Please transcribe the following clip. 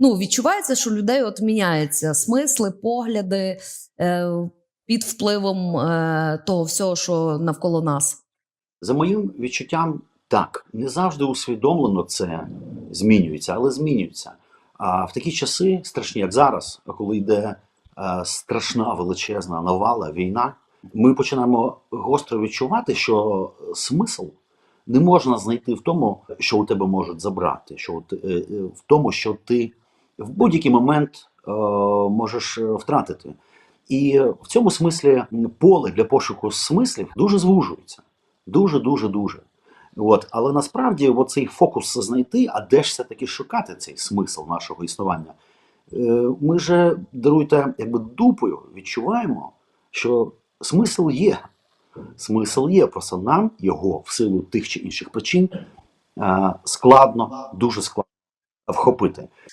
ну, відчувається, що людей от міняються смисли, погляди е, під впливом е, того всього, що навколо нас. За моїм відчуттям, так, не завжди усвідомлено це змінюється, але змінюється. А в такі часи, страшні, як зараз, коли йде е, страшна величезна навала, війна, ми починаємо гостро відчувати, що смисл не можна знайти в тому, що у тебе можуть забрати, що е, е, в тому, що ти в будь-який момент е, можеш е, втратити. І в цьому смислі поле для пошуку смислів дуже звужується. Дуже, дуже, дуже. От. Але насправді оцей фокус знайти, а де ж все-таки шукати цей смисл нашого існування. Е, Ми же, даруйте, якби дупою відчуваємо, що смисл є. Смисл є, просто нам його в силу тих чи інших причин е, складно, дуже складно вхопити.